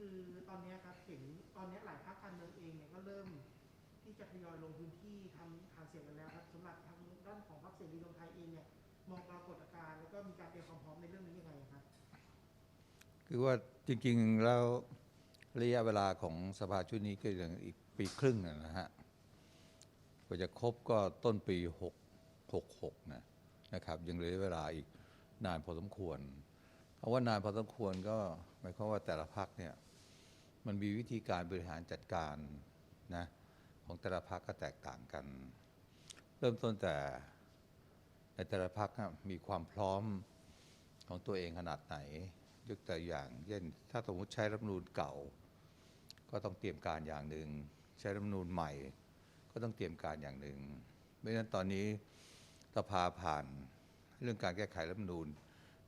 คือตอนนี้ครับเห็นตอนนี้หลายพรรคการเมืองเองเนี่ยก็เริ่มที่จะทยอยลงพื้นที่ทำหาเสียงกันแล้วครับสำหรับทางด้านของพรรคเสรีรวมไทยเองเนี่ยมองปรากฏการณ์แล้วก็มีการเตรียมความพร้อมในเรื่องนี้ยังไงครับ คือว่าจริงๆแล้วระยะเวลาของสภาชุดนี้ก็ยังอีกปีครึ่งนะนะฮะกว่าจะครบก็ต้นปี 6 66นะนะครับยังเหลือเวลาอีกนานพอสมควร เพราะว่านานพอสมควรก็หมายความว่าแต่ละพักเนี่ย มันมีวิธีการบริหารจัดการนะของแต่ละพักก็แตกต่างกัน เริ่มต้นแต่ในแต่ละพักมีความพร้อมของตัวเองขนาดไหน ยกตัวอย่างเช่นถ้าสมมติใช้รัฐมนูญเก่า ก็ต้องเตรียมการอย่างหนึ่งใช้รัฐมนูญใหม่ ก็ต้องเตรียมการอย่างหนึ่งไม่งั้นตอนนี้สภาผ่านเรื่องการแก้ไขรัฐมนูญ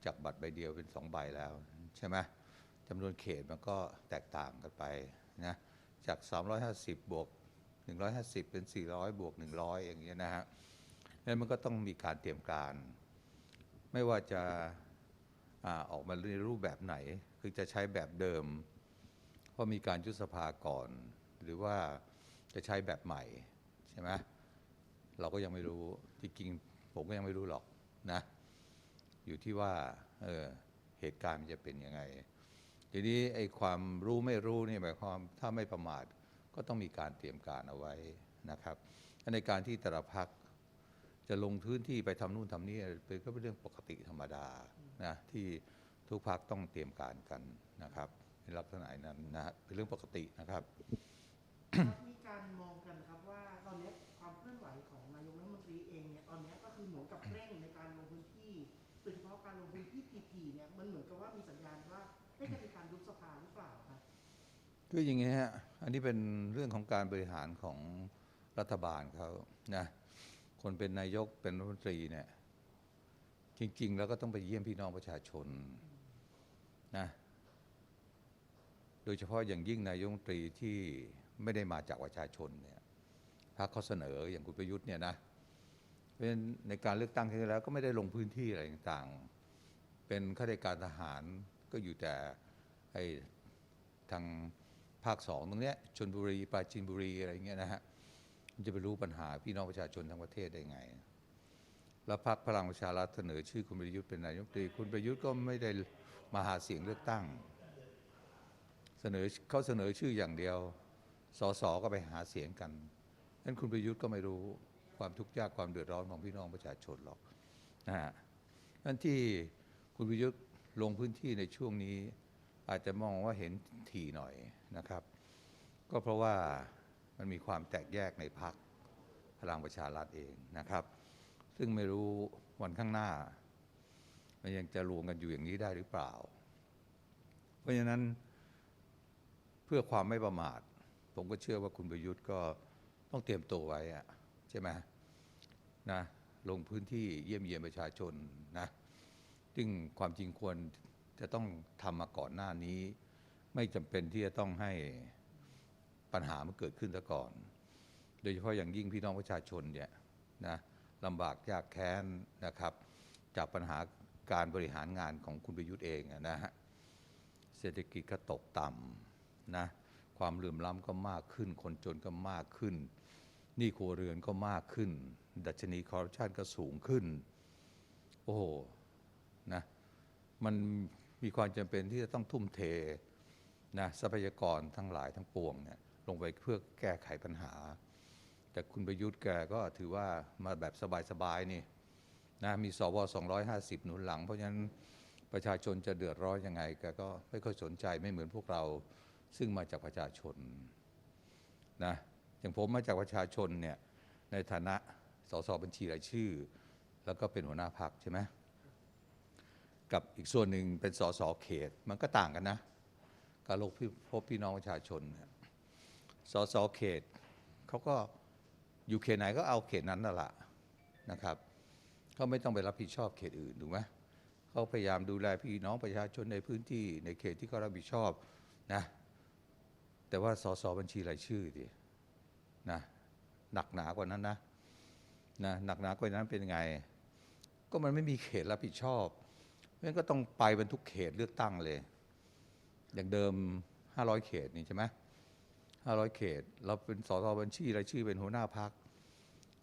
จากบัตรใบเดียวเป็นสองใบแล้วใช่ไหม จำนวนเขตมันก็แตกต่างกันไปนะจาก 350 บวก 150 เป็น 400 บวก 100 อย่างเงี้ยนะฮะนั้นมันก็ต้องมีการเตรียมการ ไม่ว่าจะอาออกมาในรูปแบบไหน คือจะใช้แบบเดิม เพราะมีการยุบสภาก่อน หรือว่าจะใช้แบบใหม่ใช่ไหมเราก็ยังไม่รู้จริงๆผมก็ยังไม่รู้หรอกนะ อยู่ที่ว่าเออเหตุการณ์มันจะเป็นยังไง ทีนี้ไอ้ความรู้ไม่รู้นี่หมายความถ้าไม่ประมาทก็ต้องมีการเตรียมการเอาไว้นะครับ ในการที่แต่ละพักจะลงพื้นที่ไปทำนู่นทำนี่เป็นก็เป็นเรื่องปกติธรรมดานะที่ทุกพักต้องเตรียมการกันนะครับในลักษณะนั้นนะเป็นเรื่องปกตินะครับมีการมองกันครับว่าตอนนี้ความเคลื่อนไหวของนายกรัฐมนตรีเองเนี่ยตอนนี้ก็คือเหมือนกับเร่งในการลงพื้นที่โดยเฉพาะการลงพื้นที่ทีๆเนี่ยมันเหมือนกับว่ามีสัญญาณว่าไม่จะมีการบสภาหรือเปล่าครับ คืออย่างนี้ฮะ อันนี้เป็นเรื่องของการบริหารของรัฐบาลเขานะ คนเป็นนายกเป็นรัฐมนตรีเนี่ย จริง ๆ แล้วก็ต้องไปเยี่ยมพี่น้องประชาชนนะ โดยเฉพาะอย่างยิ่งนายกรัฐมนตรีที่ไม่ได้มาจากประชาชนเนี่ยพรรคเขาเสนออย่างคุณประยุทธ์เนี่ยนะเพราะฉะนั้นในการเลือกตั้งครั้งที่แล้วก็ไม่ได้ลงพื้นที่อะไรต่างๆ เป็นข้าราชการทหารก็อยู่แต่ไอ้ทาง ภาคสองตรงเนี้ยชนบุรีปราจีนบุรีอะไรเงี้ยนะฮะมันจะไปรู้ปัญหาพี่น้องประชาชนทั้งประเทศได้ไง แล้วพรรคพลังประชารัฐเสนอชื่อคุณประยุทธ์เป็นนายกรัฐมนตรีคุณประยุทธ์ก็ไม่ได้มาหาเสียงเลือกตั้ง เสนอเขาเสนอชื่ออย่างเดียวสสก็ไปหาเสียงกันนั้นคุณประยุทธ์ก็ไม่รู้ความทุกข์ยากความเดือดร้อนของพี่น้องประชาชนหรอกนะฮะนั่นที่คุณประยุทธ์ลงพื้นที่ในช่วงนี้ อาจจะมองว่าเห็นถี่หน่อยนะครับ ก็เพราะว่ามันมีความแตกแยกในพรรคพลังประชารัฐเองนะครับ ซึ่งไม่รู้วันข้างหน้า มันยังจะรวมกันอยู่อย่างนี้ได้หรือเปล่า เพราะฉะนั้นเพื่อความไม่ประมาท ผมก็เชื่อว่าคุณประยุทธ์ก็ต้องเตรียมตัวไว้อะใช่ไหมนะลงพื้นที่เยี่ยมเยียนประชาชนนะซึ่งความจริงควร จะต้องทำมาก่อนหน้านี้ ไม่จำเป็นที่จะต้องให้ปัญหามันเกิดขึ้นซะก่อน โดยเฉพาะอย่างยิ่งพี่น้องประชาชนเนี่ยนะลำบากยากแค้นนะครับ จากปัญหาการบริหารงานของคุณประยุทธ์เองนะฮะเศรษฐกิจก็ตกต่ำนะความเหลื่อมล้ำก็มากขึ้น คนจนก็มากขึ้นหนี้ครัวเรือนก็มากขึ้น ดัชนีคอร์รัปชันก็สูงขึ้น โอ้โหนะมัน มีความจำเป็นที่จะต้องทุ่มเทนะทรัพยากรทั้งหลายทั้งปวงเนี่ยลงไปเพื่อแก้ไขปัญหา แต่คุณประยุทธ์แกก็ถือว่ามาแบบสบายๆนี่นะมีสว250 หนุนหลัง เพราะฉะนั้นประชาชนจะเดือดร้อนยังไงแกก็ไม่ค่อยสนใจไม่เหมือนพวกเราซึ่งมาจากประชาชนนะอย่างผมมาจากประชาชนเนี่ยในฐานะสสบัญชีรายชื่อ แล้วก็เป็นหัวหน้าพรรคใช่ไหม กับอีกส่วนหนึ่งเป็นสสเขต มันก็ต่างกันนะ การลงพบพี่น้องประชาชนเนี่ยสสเขตเขาก็อยู่เขตไหนก็เอาเขตนั้นนั่นแหละนะครับเขาไม่ต้องไปรับผิดชอบเขตอื่นถูกไหมเขาพยายามดูแลพี่น้องประชาชนในพื้นที่ในเขตที่เขารับผิดชอบนะแต่ว่าสสบัญชีรายชื่อดินะหนักหนากว่านั้นนะนะหนักหนากว่านั้นเป็นไง ก็มันไม่มีเขตรับผิดชอบ นั้นก็ต้องไปเป็นทุกเขตเลือกตั้งเลย อย่างเดิมห้าร้อยเขตนี่ใช่ไหมห้าร้อยเขต เราเป็นสสบัญชีรายชื่อเป็นหัวหน้าพัก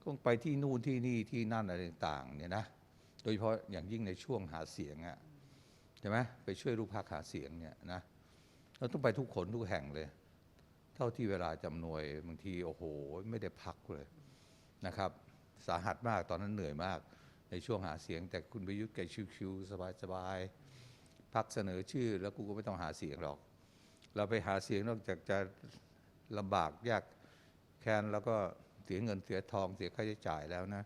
ต้องไปที่นู่นที่นี่ที่นั่นอะไรต่างๆเนี่ยนะ โดยเฉพาะอย่างยิ่งในช่วงหาเสียงอะใช่ไหมไปช่วยลูกพักหาเสียงเนี่ยนะ เราต้องไปทุกขนทุกแห่งเลย เท่าที่เวลาจำนวยบางทีโอ้โห ไม่ได้พักเลยนะครับ สาหัสมากตอนนั้นเหนื่อยมาก ในช่วงหาเสียง แต่คุณประยุทธ์แกชิวๆสบายๆพักเสนอชื่อ แล้วกูก็ไม่ต้องหาเสียงหรอก เราไปหาเสียงนอกจากจะลำบากยากแค้นแล้วก็เสียเงินเสียทองเสียค่าใช้จ่ายแล้วนะ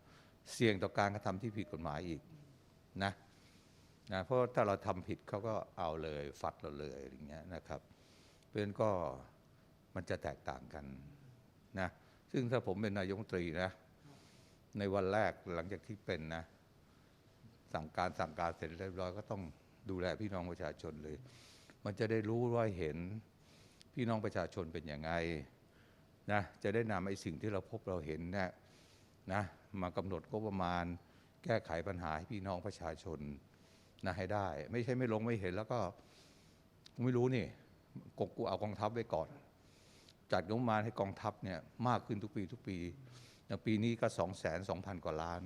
เสี่ยงต่อการกระทำที่ผิดกฎหมายอีกนะนะเพราะถ้าเราทำผิดเขาก็เอาเลยฟัดเราเลยอย่างเงี้ยนะครับ เพราะนั้นก็มันจะแตกต่างกันนะซึ่งถ้าผมเป็นนายกตรีนะ ในวันแรกหลังจากที่เป็นนะ สั่งการสั่งการเสร็จเรียบร้อยก็ต้องดูแลพี่น้องประชาชนเลย มันจะได้รู้ว่าเห็นพี่น้องประชาชนเป็นอยังไงนะจะได้นำไอ้สิ่งที่เราพบเราเห็นเนี่ยนะมากำหนดงบประมาณแก้ไขปัญหาให้พี่น้องประชาชนนะให้ได้ ไม่ใช่ไม่ลงไม่เห็นแล้วก็ไม่รู้นี่กกูเอากองทัพไว้ก่อน จัดงบประมาณให้กองทัพเนี่ยมากขึ้นทุกปีทุกปี ปีนี้ก็สองแสนสองพันกว่าล้าน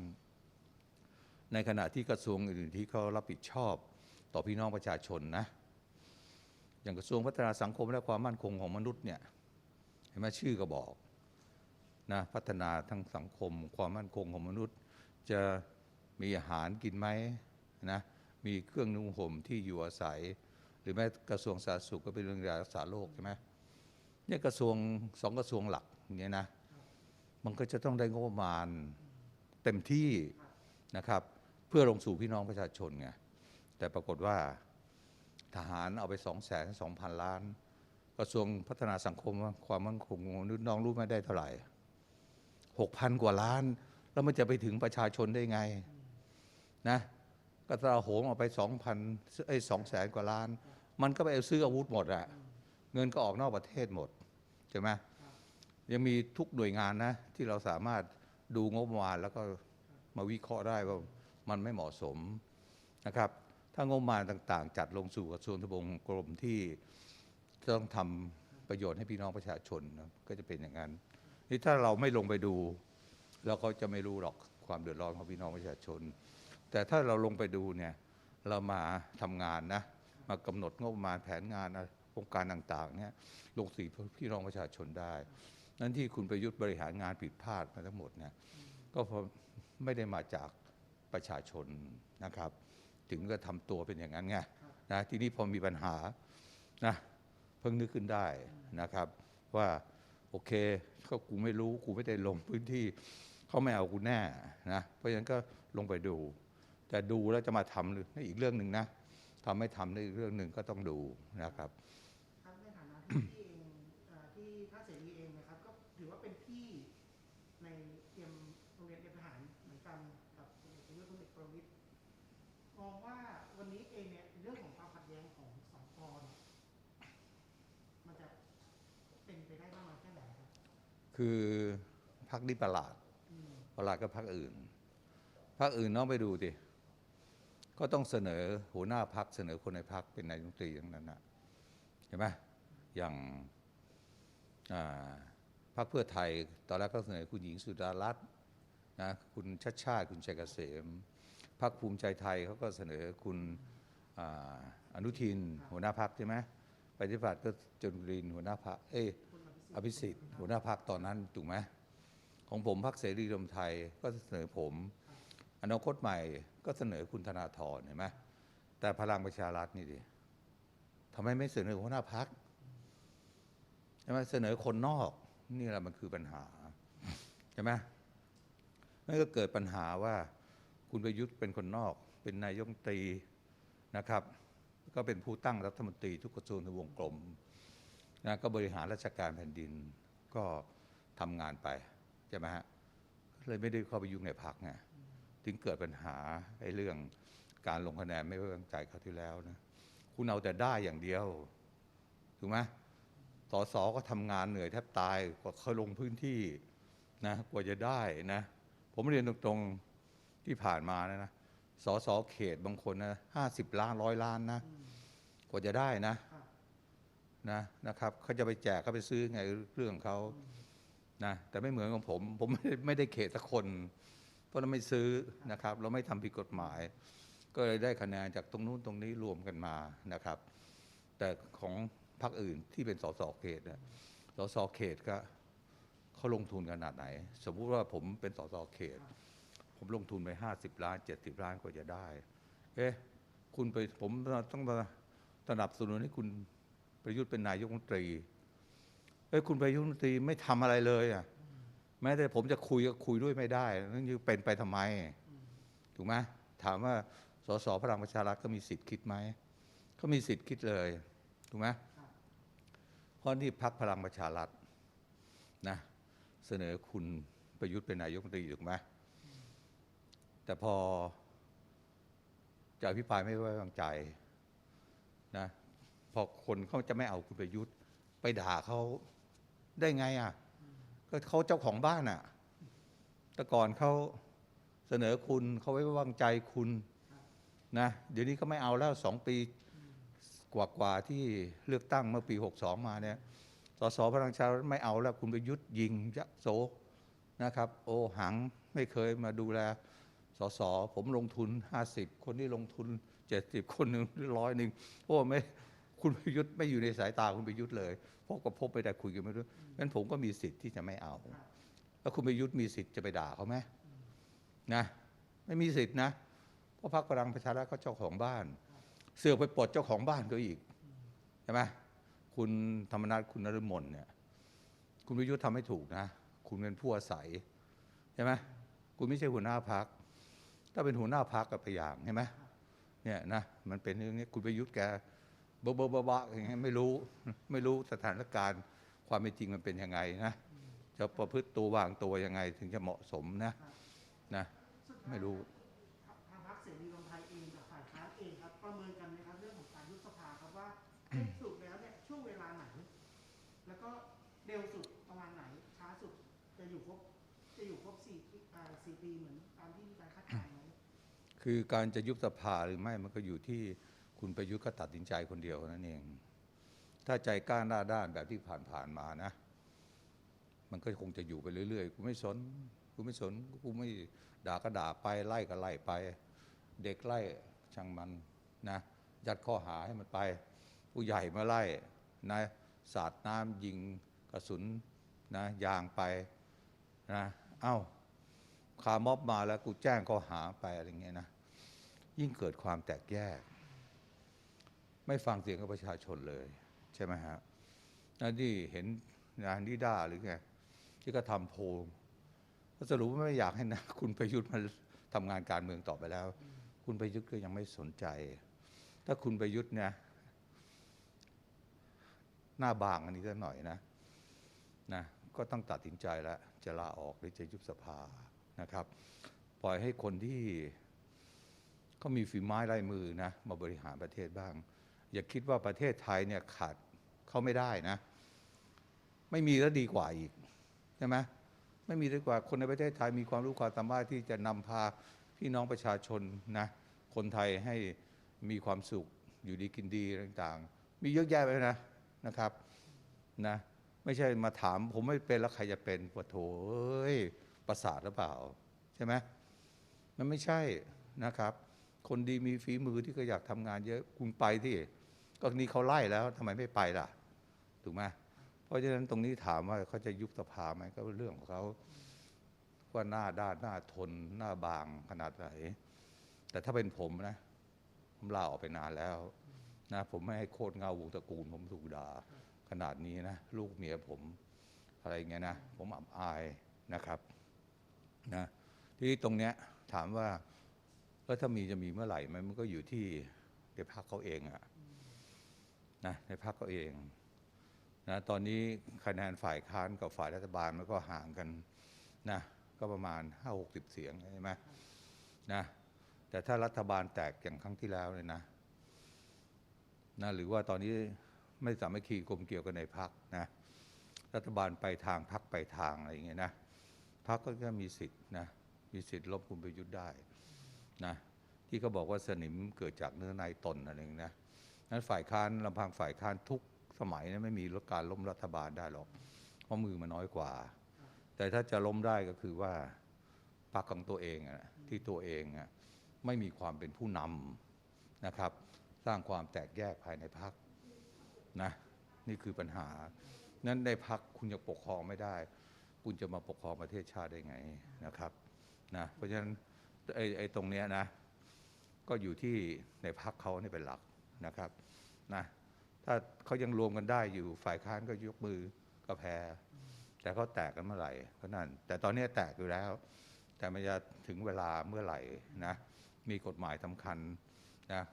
ในขณะที่กระทรวงอื่นที่เขารับผิดชอบต่อพี่น้องประชาชนนะ อย่างกระทรวงพัฒนาสังคมและความมั่นคงของมนุษย์เนี่ยเห็นไหมชื่อก็บอกนะพัฒนาทั้งสังคม ความมั่นคงของมนุษย์ จะมีอาหารกินไหมนะมีเครื่องนุ่งห่มที่อยู่อาศัย หรือแม้กระทรวงสาธารณสุขก็เป็นเรื่องยารักษาโรคใช่ไหมเนี่ยกระทรวงสองกระทรวงหลักอย่างเงี้ยนะมันก็จะต้องได้งบประมาณเต็มที่นะครับ เพื่อลงสู่พี่น้องประชาชนไงแต่ปรากฏว่าทหารเอาไปสองแสนสองพันล้าน กระทรวงพัฒนาสังคมความมั่นคงนน้องรู้ไหมได้เท่าไหร่หกพันกว่าล้าน แล้วมันจะไปถึงประชาชนได้ไงนะกระตราโหมเอาไปสองพันไอ้สองแสนกว่าล้าน มันก็ไปเอาซื้ออาวุธหมดอะเงินก็ออกนอกประเทศหมดใช่ไหมยังมีทุกหน่วยงานนะ ที่เราสามารถดูงบประมาณแล้วก็มาวิเคราะห์ได้ว่า มันไม่เหมาะสมนะครับ ถ้างบประมาณต่างๆ จัดลงสู่กระทรวงทบวงกรมที่จะต้องทำประโยชน์ให้พี่น้องประชาชนนะก็จะเป็นอย่างนั้นนี่ถ้าเราไม่ลงไปดู เราก็จะไม่รู้หรอกความเดือดร้อนของพี่น้องประชาชน แต่ถ้าเราลงไปดูเนี่ยเรามาทำงานนะมากำหนดงบประมาณแผนงานโครงการต่างๆเนี่ยลงสีพี่น้องประชาชนได้ นั่นที่คุณประยุทธ์บริหารงานผิดพลาดมาทั้งหมดเนี่ยก็เพราะไม่ได้มาจาก ประชาชนนะครับ ถึงก็ทำตัวเป็นอย่างนั้นไงนะทีนี้พอมีปัญหานะเพิ่งนึกขึ้นได้นะครับ ว่าโอเคก็กูไม่รู้กูไม่ได้ลงพื้นที่เขาไม่เอากูแน่นะเพราะฉะนั้นก็ลงไปดู แต่ดูแล้วจะมาทำหรืออีกเรื่องหนึ่งนะทำไม่ทำนี่อีกเรื่องหนึ่งก็ต้องดูนะครับครับในฐานะที่ คือพักนี้ประหลาด ประหลาดก็พักอื่นพักอื่นน้องไปดูดิก็ต้องเสนอหัวหน้าพักเสนอคนในพักเป็นนายกรัฐมนตรีทั้งนั้นนะเห็นไหมอย่างพรรคเพื่อไทยตอนแรกก็เสนอคุณหญิงสุดารัตน์นะคุณชัดชาติ คุณชัยเกษมพรรคภูมิใจไทยเขาก็เสนอคุณออนุทิน หัวหน้าพักใช่ไหมปฏิบัติก็จนรินหัวหน้าพักเอ้ อภิสิทธิ์หัวหน้าพักตอนนั้นถูกไหมของผมพักเสรีรวมไทยก็เสนอผม อนาคตใหม่ก็เสนอคุณธนาธรเห็นไหมแต่พลังประชารัฐนี่ดิทำไมไม่เสนอหัวหน้าพักใช่ไหมเสนอคนนอกนี่แหละมันคือปัญหาใช่ไหมนั่นก็เกิดปัญหาว่า คุณประยุทธ์เป็นคนนอก เป็นนายกรัฐมตรีนะครับ ก็เป็นผู้ตั้งรัฐมนตรีทุกกระทรวงทบวงกลม นะก็บริหารราชการแผ่นดินก็ทำงานไปใช่ไหมฮะเลยไม่ได้เข้าไปยุ่งในพักไงถึงเกิดปัญหาไอ้เรื่องการลงคะแนนไม่ไว้วางใจคราที่แล้วนะคุณเอาแต่ได้อย่างเดียวถูกไหมสสก็ทำงานเหนื่อยแทบตายกว่าเขาลงพื้นที่นะกว่าจะได้นะ ผมเรียนตรงๆที่ผ่านมานะนะสสเขตบางคนนะห้าสิบล้านร้อยล้านนะกว่าจะได้นะ นะนะครับเขาจะไปแจกเขาไปซื้อไงเรื่องเขานะแต่ไม่เหมือนของผม ผมไม่ได้ไม่ได้เขตสักคน เพราะเราไม่ซื้อนะครับ เราไม่ทำผิดกฎหมาย ก็เลยได้คะแนนจากตรงนู้นตรงนี้รวมกันมานะครับ แต่ของพรรคอื่นที่เป็นสสเขตเนี่ยสสเขตก็เขาลงทุนขนาดไหน สมมุติว่าผมเป็นสสเขต ผมลงทุนไปห้าสิบล้านเจ็ดสิบล้านกว่าจะได้ เอ๊ะคุณไปผมต้องมาสนับสนุนให้คุณ ประยุทธ์เป็นนายกรัฐมนตรีเอ้ยคุณประยุทธ์รัฐมนตรีไม่ทำอะไรเลยอะแม้แต่ผมจะคุยก็คุยด้วยไม่ได้นั่นยังเป็นไปทำไม ถูกไหมถามว่าสสพลังประชารัฐก็มีสิทธิ์คิดไหมก็มีสิทธิ์คิดเลยถูกไหมเพราะนี่พักพลังประชารัฐนะเสนอคุณประยุทธ์เป็นนายกรัฐมนตรีถูกไหมแต่พอจะอภิปรายไม่ไว้วางใจนะพ อคนเขาจะไม่เอาคุณประยุทธ์ ไปด่าเขาได้ไงอะ ก็เขาเจ้าของบ้านอะ แต่ก่อนเขาเสนอคุณเขาไว้วางใจคุณนะ เดี๋ยวนี้ก็ไม่เอาแล้วสองปีกว่าๆที่เลือกตั้งเมื่อปี 62 มาเนี่ยสสพลังชารัฐไม่เอาแล้วคุณประยุทธ์ยิงยะโสนะครับ โอหังไม่เคยมาดูแลสสผมลงทุน 50 คนที่ลงทุน 70 คนหนึ่งร้อยหนึ่งโอ้ไม่ คุณประยุทธ์ไม่อยู่ในสายตาคุณประยุทธ์เลยเพราะก็พบไปแต่คุยกันไม่รู้งั้นผมก็มีสิทธิ์ที่จะไม่เอา แล้วคุณประยุทธ์มีสิทธิ์จะไปด่าเขาไหมนะไม่มีสิทธินะเพราะพรรคพลังประชารัฐเขาเจ้าของบ้าน เสือกไปปลดเจ้าของบ้านก็อีกใช่ไหมคุณธรรมนัฐคุณนฤมลเนี่ย คุณประยุทธ์ทำให้ถูกนะ คุณเป็นผู้อาศัยใช่ไหมคุณไม่ใช่หัวหน้าพัก ถ้าเป็นหัวหน้าพักกับพยายามใช่ไหมเนี่ยนะมันเป็นเรื่องนี้คุณประยุทธ์แก เบอเบอๆบะๆอย่างเงี้ยไม่รู้ไม่รู้สถานการณ์ความเป็นจริงมันเป็นยังไงนะจะประพฤติตัววางตัวยังไง ถึงจะเหมาะสมนะนะสุดท้ายไม่รู้ทางพรรคเสรีรวมไทยเองกับฝ่ายค้านเองครับประเมินกันนะครับเรื่องของการยุบสภาครับว่าในที่สุดแล้วเนี่ยช่วงเวลาไหน แล้วก็เร็วสุดประมาณไหนช้าสุดจะอยู่ครบจะอยู่ครบสี่ปีอ่าสี่ปีเหมือนตามที่มีการคาดการณ์ไหมคือการจะยุบสภาหรือไม่มันก็อยู่ที่ คุณประยุทธ์ก็ตัดสินใจคนเดียวนั่นเอง ถ้าใจกล้าหน้าด้านแบบที่ผ่านๆมานะ มันก็คงจะอยู่ไปเรื่อยๆ กูไม่สน กูไม่สน กูไม่ด่าก็ด่าไปไล่ก็ไล่ไป เด็กไล่ช่างมันนะยัดข้อหาให้มันไป ผู้ใหญ่มาไล่นะสาดน้ำยิงกระสุนนะยางไปนะเอ้าคาม็อบมาแล้วกูแจ้งข้อหาไปอะไรเงี้ยนะ ยิ่งเกิดความแตกแยก ไม่ฟังเสียงของประชาชนเลย ใช่ไหมฮะนั่นที่เห็นงานนิด้าหรือไงที่ก็ทำโพลก็สรุปว่าไม่อยากให้นะคุณประยุทธ์มาทำงานการเมืองต่อไปแล้ว คุณประยุทธ์ก็ยังไม่สนใจ ถ้าคุณประยุทธ์เนี่ยหน้าบางอันนี้สักหน่อยนะนะก็ต้องตัดสินใจแล้วจะลาออกหรือจะยุบสภานะครับ ปล่อยให้คนที่เขามีฝีไม้ลายมือนะมาบริหารประเทศบ้าง อย่าคิดว่าประเทศไทยเนี่ยขาดเขาไม่ได้นะ ไม่มีแล้วดีกว่าอีกใช่ไหมไม่มีดีกว่าคนในประเทศไทยมีความรู้ความสามารถที่จะนำพาพี่น้องประชาชนนะ คนไทยให้มีความสุขอยู่ดีกินดีต่างๆ มีเยอะแยะไปนะนะครับนะไม่ใช่มาถามผมไม่เป็นแล้วใครจะเป็นปะโถเอ้ยประสาทหรือเปล่า ใช่ไหมมันไม่ใช่นะครับ คนดีมีฝีมือที่ก็อยากทำงานเยอะคุณไปที่ก็นี่เขาไล่แล้วทำไมไม่ไปล่ะ ถูกไหมเพราะฉะนั้นตรงนี้ถามว่าเขาจะยุบสภาไหมก็เป็นเรื่องของเขาว่าหน้าด้านหน้าทนหน้าบางขนาดไหนแต่ถ้าเป็นผมนะ ผมลาออกไปนานแล้วนะผมไม่ให้โคตรเงาวงตระกูล ผมถูกด่าขนาดนี้นะ ลูกเมียผมอะไรเงี้ยนะ ผมอับอายนะครับนะทีนี้ตรงเนี้ยถามว่า แล้วถ้ามีจะมีเมื่อไหร่ไหมมันก็อยู่ที่ในพรรคเขาเองอะนะในพรรคเขาเองนะตอนนี้คะแนนฝ่ายค้านกับฝ่ายรัฐบาลมันก็ห่างกันนะก็ประมาณห้าหกสิบเสียงใช่ไหมนะแต่ถ้ารัฐบาลแตกอย่างครั้งที่แล้วเลยนะนะหรือว่าตอนนี้ไม่สามัคคีกลมเกี่ยวกันในพรรคนะรัฐบาลไปทางพรรคไปทางอะไรอย่างเงี้ยนะพรรคก็จะมีสิทธิ์นะมีสิทธิ์ลบคุณประยุทธ์ได้ นะที่เขาบอกว่าสนิมเกิดจากเนื้อในตนอะไรอย่างนี้นะนั้นฝ่ายค้านลำพังฝ่ายค้านทุกสมัยนี่ยไม่มีการล้มรัฐบาลได้หรอกเพราะมือมันน้อยกว่า แต่ถ้าจะล้มได้ก็คือว่าพรรคของตัวเองอะที่ตัวเองอะไม่มีความเป็นผู้นำนะครับ สร้างความแตกแยกภายในพรรคนะนี่คือปัญหา นั้นในพรรคคุณจะปกครองไม่ได้ คุณจะมาปกครองประเทศชาติได้ไงนะครับนะเพราะฉะนั้น ไอ้ไอ้ตรงเนี้ยนะ ก็อยู่ที่ในพรรคเขานี่เป็นหลักนะครับนะถ้าเขายังรวมกันได้อยู่ฝ่ายค้านก็ยกมือก็แพ้ แต่เขาแตกกันเมื่อไหร่ก็นั่น แต่ตอนนี้แตกอยู่แล้ว แต่มันจะถึงเวลาเมื่อไหร่นะมีกฎหมายสำคัญนะ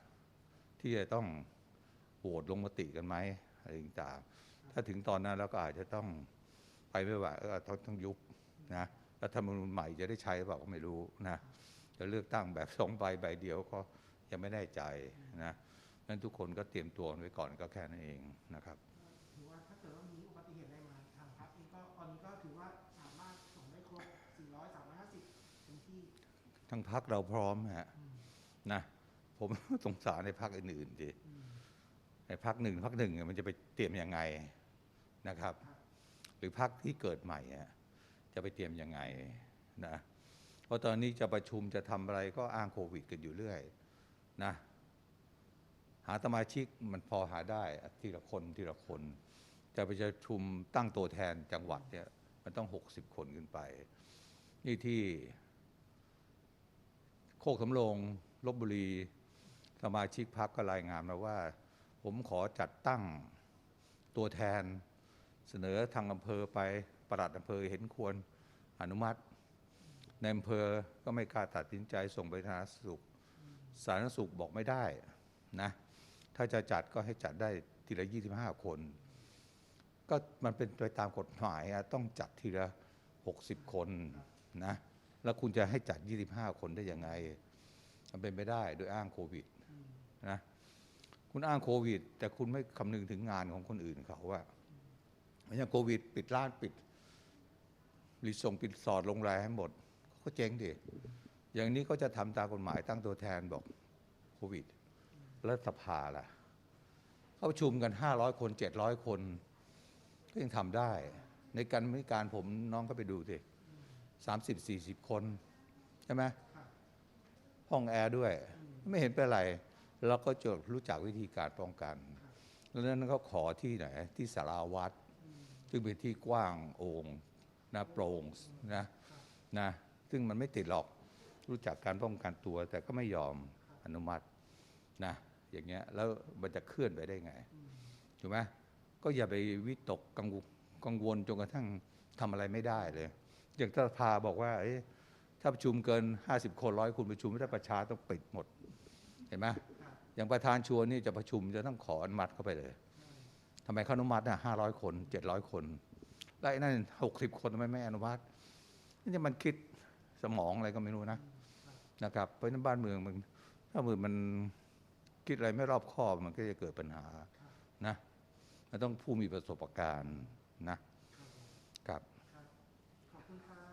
ที่จะต้องโหวตลงมติกันไหมอะไรต่างๆถ้าถึงตอนนั้นแล้วก็อาจจะต้องไปไม่ไหวก็ต้องต้องยุบนะรัฐธรรมนูญใหม่จะได้ใช้เปล่าก็ไม่รู้นะ จะเลือกตั้งแบบสองใบใบเดียวก็ยังไม่แน่ใจนะนั้นทุกคนก็เตรียมตัวไว้ก่อนก็แค่นั้นเองนะครับถือว่าถ้าเกิดว่ามีอุบัติเหตุอะไรมาทางพรรคเองก็ตอนนี้ก็ถือว่าสามารถส่งได้ครบ 400 350เต็มที่ทั้งพักเราพร้อมฮะนะผมสงสารในพักอื่นๆดิในพักหนึ่งพักหนึ่งอะมันจะไปเตรียมยังไงนะครับ หรือพักที่เกิดใหม่อะจะไปเตรียมยังไงนะเพ ราะตอนนี้จะประชุมจะทำอะไรก็อ้างโควิดกันอยู่เรื่อยนะหาสมาชิกมันพอหาได้ทีละคนทีละคน จะไปประชุมตั้งตัวแทนจังหวัดเนี่ยมันต้อง 60 คนขึ้นไป นี่ที่ โคกสำโรงลบบุรี สมาชิกพักก็รายงานมาว่า ผมขอจัดตั้งตัวแทนเสนอทางอำเภอไปประหลัดอำเภอเห็นควรอนุมัติ ในอำเภอก็ไม่กล้าตัดสินใจส่งไปสาธารณสุข สาธารณสุขบอกไม่ได้นะ ถ้าจะจัดก็ให้จัดได้ทีละ 25 คน ก็มันเป็นไปตามกฎหมายอะต้องจัดทีละ 60 คนนะ แล้วคุณจะให้จัด 25 คนได้ยังไง มันเป็นไปได้โดยอ้างโควิดนะ คุณอ้างโควิด แต่คุณไม่คำนึงถึงงานของคนอื่นเขาว่าอย่างโควิด ปิดร้านปิดรีส่งปิดสอดโรงแรมให้หมด ก็เจ๊งดิอย่างนี้ก็จะทำตามกฎหมายตั้งตัวแทนบอกโควิดแล้วสภาล่ะ เขาประชุมกัน 500 คน 700 คน ก็ยังทำได้ ในการไม่การผมน้องก็ไปดูสิสามสิบสี่สิบคน ใช่ไหมห้องแอร์ด้วย ไม่เห็นเป็นไร เราก็จะรู้จักวิธีการป้องกัน แล้วนั้นเขาขอที่ไหน ที่สาราวัดซึ่งเป็นที่กว้างโอ่งนะโปร่งนะนะ ซึ่งมันไม่ติดหรอกรู้จักการป้องกันตัว แต่ก็ไม่ยอมอนุมัตินะอย่างเงี้ยแล้วมันจะเคลื่อนไปได้ไงถูกไหมก็อย่าไปวิตกกังวลกังวลจนกระทั่งทำอะไรไม่ได้เลย อย่างสภาบอกว่าถ้าประชุมเกิน 50 คนร้อยคุณประชุมไม่ได้ประชาต้องปิดหมดเห็นไหมอย่างประธานชวนนี่จะประชุมจะต้องขออนุมัติเข้าไปเลยทำไมเขาอนุมัติอะห้าร้อยคนเจ็ดร้อยคน แล้วไอ้นั่นหกสิบคนทำไมไม่อนุมัตินี่มันคิด สมองอะไรก็ไม่รู้นะนะครับ เพราะฉะนั้นบ้านเมืองมันถ้ามือมันคิดอะไรไม่รอบคอบมันก็จะเกิดปัญหานะมันต้องผู้มีประสบการณ์นะครับ